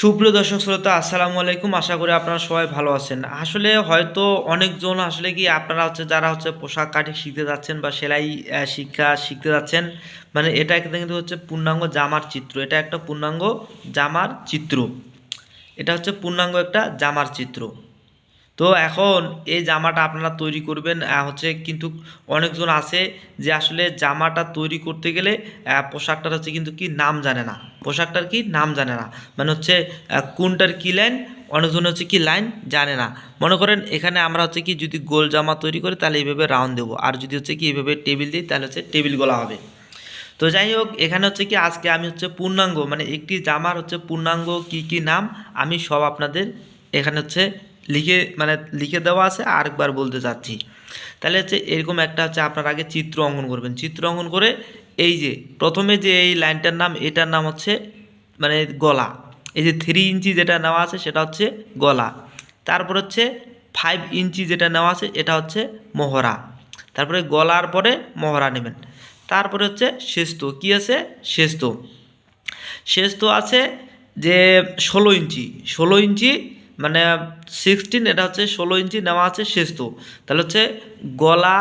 সুপ্রিয় দর্শক শ্রোতা, আসসালামু আলাইকুম। আশা করি আপনারা সবাই ভালো আছেন। আসলে হয়তো অনেকজন আসলে কি আপনারা হচ্ছে যারা হচ্ছে পোশাক কাটি শিখতে যাচ্ছেন বা সেলাই শিক্ষা শিখতে যাচ্ছেন মানে এটা একটা কিন্তু হচ্ছে পূর্ণাঙ্গ জামার চিত্র। এটা একটা পূর্ণাঙ্গ জামার চিত্র। এটা হচ্ছে পূর্ণাঙ্গ একটা জামার চিত্র। তো এখন এই জামাটা আপনারা তৈরি করবেন হচ্ছে কিন্তু অনেকজন আছে যে আসলে জামাটা তৈরি করতে গেলে পোশাকটার হচ্ছে কিন্তু কি নাম জানে না। পোশাকটার কি নাম জানে না। মানে হচ্ছে কোনটার কি লাইন অনেকজন হচ্ছে কি লাইন জানে না। মনে করেন এখানে আমরা হচ্ছে কি যদি গোল জামা তৈরি করি, তাহলে এইভাবে রাউন্ড দেবো। আর যদি হচ্ছে কি এইভাবে টেবিল দিই, তাহলে হচ্ছে টেবিল গলা হবে। তো যাই হোক, এখানে হচ্ছে কি আজকে আমি হচ্ছে পূর্ণাঙ্গ মানে একটি জামার হচ্ছে পূর্ণাঙ্গ কি কি নাম, আমি সব আপনাদের এখানে হচ্ছে লিখে মানে লিখে দেওয়া আছে, আরেকবার বলতে চাচ্ছি। তাহলে হচ্ছে এরকম একটা হচ্ছে আপনার আগে চিত্র অঙ্কন করবেন। চিত্র অঙ্কন করে এই যে প্রথমে যে এই লাইনটার নাম, এটার নাম হচ্ছে মানে গলা। এই যে থ্রি ইঞ্চি যেটা নেওয়া আছে, সেটা হচ্ছে গলা। তারপর হচ্ছে ফাইভ ইঞ্চি যেটা নেওয়া আছে, এটা হচ্ছে মোহরা তারপরে গলার পরে মহড়া নেবেন। তারপরে হচ্ছে শেস্ত কি আছে? শেস্ত শেস্ত আছে যে ষোলো ইঞ্চি। ষোলো ইঞ্চি মানে সিক্সটিন এটা হচ্ছে ষোলো ইঞ্চি নেওয়া আছে শেস্ত তাহলে হচ্ছে গলা,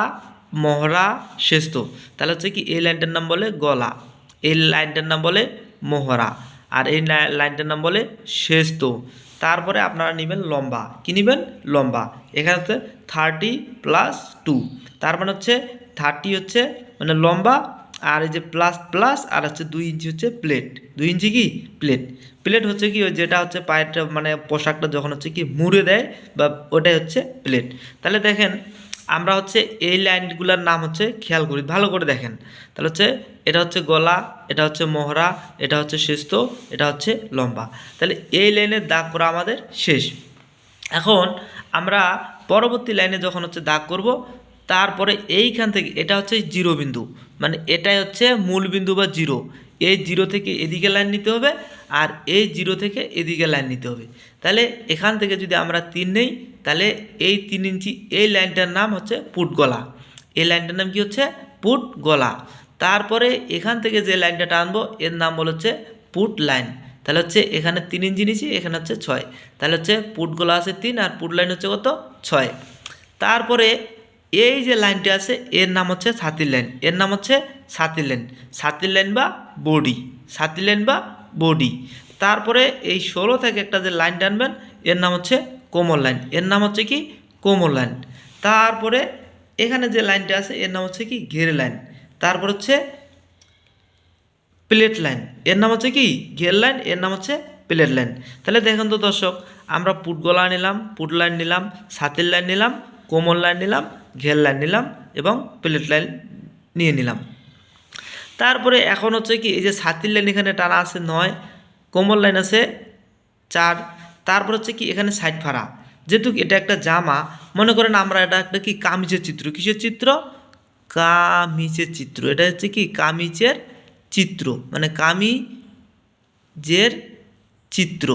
মহড়া শেস্ত তাহলে হচ্ছে কি, এই লাইনটার নাম বলে গলা, এই লাইনটার নাম বলে মোহরা আর এই লাই- লাইনটার নাম বলে শেস্ত তারপরে আপনারা নেবেন লম্বা। কি নেবেন? লম্বা। এখানে হচ্ছে থার্টি প্লাস টু তার মানে হচ্ছে থার্টি হচ্ছে মানে লম্বা আর এই যে প্লাস প্লাস আর হচ্ছে দুই ইঞ্চি হচ্ছে প্লেট দুই ইঞ্চি কি? প্লেট প্লেট হচ্ছে কি? ওই যেটা হচ্ছে পায়েরটা মানে পোশাকটা যখন হচ্ছে কি মুড়ে দেয় বা ওটাই হচ্ছে প্লেট তাহলে দেখেন, আমরা হচ্ছে এই লাইনগুলোর নাম হচ্ছে খেয়াল করি। ভালো করে দেখেন। তাহলে হচ্ছে এটা হচ্ছে গলা, এটা হচ্ছে মোহরা, এটা হচ্ছে শেস্ত এটা হচ্ছে লম্বা। তাহলে এই লাইনের দাগ করা আমাদের শেষ। এখন আমরা পরবর্তী লাইনে যখন হচ্ছে দাগ করব তারপরে এইখান থেকে, এটা হচ্ছে জিরো বিন্দু মানে এটাই হচ্ছে মূল বিন্দু বা জিরো। এই জিরো থেকে এদিকে লাইন নিতে হবে আর এই জিরো থেকে এদিকে লাইন নিতে হবে। তাহলে এখান থেকে যদি আমরা তিন নেই, তাহলে এই তিন ইঞ্চি, এই লাইনটার নাম হচ্ছে পুট গলা এই লাইনটার নাম কি হচ্ছে? পুট গলা তারপরে এখান থেকে যে লাইনটা টানবো এর নাম বল হচ্ছে পুট লাইন তাহলে হচ্ছে এখানে তিন ইঞ্চি নিচি, এখানে হচ্ছে ছয়। তাহলে হচ্ছে পুটগুলো আছে তিন আর পুট লাইন হচ্ছে কত? ছয়। তারপরে এই যে লাইনটি আছে, এর নাম হচ্ছে ছাতির লাইন। এর নাম হচ্ছে ছাতির লাইন। ছাতির লাইন বা বডি। ছাতির লাইন বা বডি। তারপরে এই ষোলো থেকে একটা যে লাইন টানবেন এর নাম হচ্ছে কোমল লাইন। এর নাম হচ্ছে কি? কোমল লাইন। তারপরে এখানে যে লাইনটা আছে, এর নাম হচ্ছে কি? ঘের লাইন। তারপর হচ্ছে প্লেট লাইন। এর নাম হচ্ছে কি? ঘের লাইন। এর নাম হচ্ছে প্লেট লাইন। তাহলে দেখুন তো দর্শক, আমরা পুট গলা নিলাম, পুট লাইন নিলাম সাতের লাইন নিলাম, কোমল লাইন নিলাম ঘের লাইন নিলাম এবং প্লেট লাইন নিয়ে নিলাম। তারপরে এখন হচ্ছে কি, এই যে সাতির লাইন এখানে টানা আছে নয় কোমল লাইন আছে চার, তারপর হচ্ছে কি এখানে সাইড ফাড়া। যেহেতু এটা একটা জামা, মনে করেন আমরা এটা একটা কি কামিজের চিত্র। কিসের চিত্র? কামিজের চিত্র। এটা হচ্ছে কি কামিজের চিত্র মানে কামিজের চিত্র।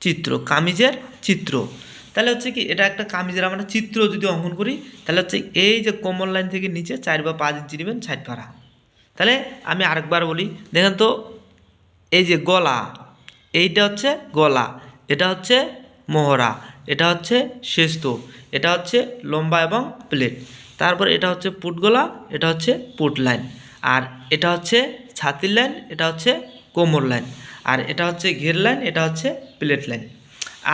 চিত্র, কামিজের চিত্র। তাহলে হচ্ছে কি, এটা একটা কামিজের আমরা চিত্র যদি অঙ্কন করি, তাহলে হচ্ছে এই যে কোমল লাইন থেকে নিচে চার বা পাঁচ ইঞ্চি নেবেন সাইড পাড়া তাহলে আমি আরেকবার বলি, দেখেন তো, এই যে গলা, এইটা হচ্ছে গলা, এটা হচ্ছে মোহরা, এটা হচ্ছে শেস্ত এটা হচ্ছে লম্বা এবং প্লেট তারপর এটা হচ্ছে পুট গলা, এটা হচ্ছে পুট লাইন আর এটা হচ্ছে ছাতির লাইন এটা হচ্ছে কোমর লাইন আর এটা হচ্ছে ঘের লাইন এটা হচ্ছে প্লেট লাইন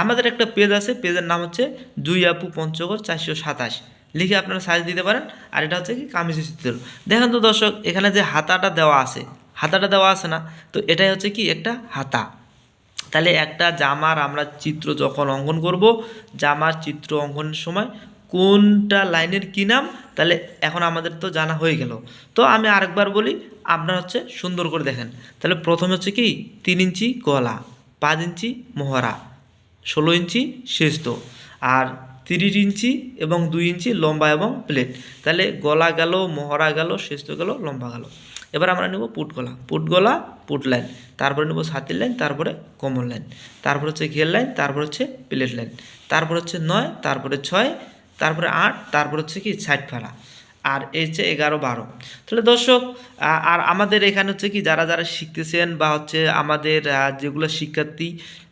আমাদের একটা পেজ আছে পেজের নাম হচ্ছে দুই আপু পঞ্চগড় চারশো সাতাশ। লিখে আপনারা সাইজ দিতে পারেন, আর এটা হচ্ছে কি কামিজের চিত্র। দেখেন তো দর্শক, এখানে যে হাতাটা দেওয়া আছে, হাতাটা দেওয়া আছে না, তো এটাই হচ্ছে কি একটা হাতা। তাহলে একটা জামার আমরা চিত্র যখন অঙ্কন করব, জামার চিত্র অঙ্কনের সময় কোনটা লাইনের কী নাম, তাহলে এখন আমাদের তো জানা হয়ে গেল। তো আমি আরেকবার বলি, আপনার হচ্ছে সুন্দর করে দেখেন। তাহলে প্রথমে হচ্ছে কি, তিন ইঞ্চি গলা, পাঁচ ইঞ্চি মোহরা। ষোলো ইঞ্চি শেস্ত আর তিরিশ ইঞ্চি এবং দুই ইঞ্চি লম্বা এবং প্লেট। তাহলে গলা গেল মোহরা গেল শেস্ত গেল, লম্বা গেল। এবার আমরা নেব পুট গলা। পুট গলা, পুট লাইন। তারপরে নেব সাতির লাইন, তারপরে কোমল লাইন। তারপর হচ্ছে ঘের লাইন, তারপর হচ্ছে প্লেট লাইন। তারপর হচ্ছে নয়, তারপরে ছয়, তারপরে আট, তারপর হচ্ছে কি, ষাট ফাড়া। আর এই হচ্ছে এগারো, বারো। তাহলে দর্শক আর আমাদের এখানে হচ্ছে কি, যারা যারা শিখতেছেন বা হচ্ছে আমাদের যেগুলো শিক্ষার্থী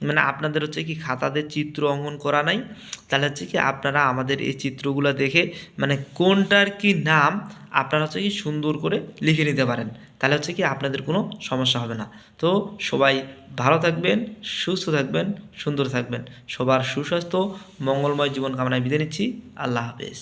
মানে আপনাদের হচ্ছে কি খাতাদের চিত্র অঙ্কন করা নাই, তাহলে হচ্ছে কি আপনারা আমাদের এই চিত্রগুলো দেখে মানে কোনটার কি নাম, আপনারা হচ্ছে কি সুন্দর করে লিখে নিতে পারেন। তাহলে হচ্ছে কি আপনাদের কোনো সমস্যা হবে না। তো সবাই ভালো থাকবেন, সুস্থ থাকবেন, সুন্দর থাকবেন। সবার সুস্বাস্থ্য, মঙ্গলময় জীবন কামনায় বিদায় নিচ্ছি। আল্লাহ হাফেজ।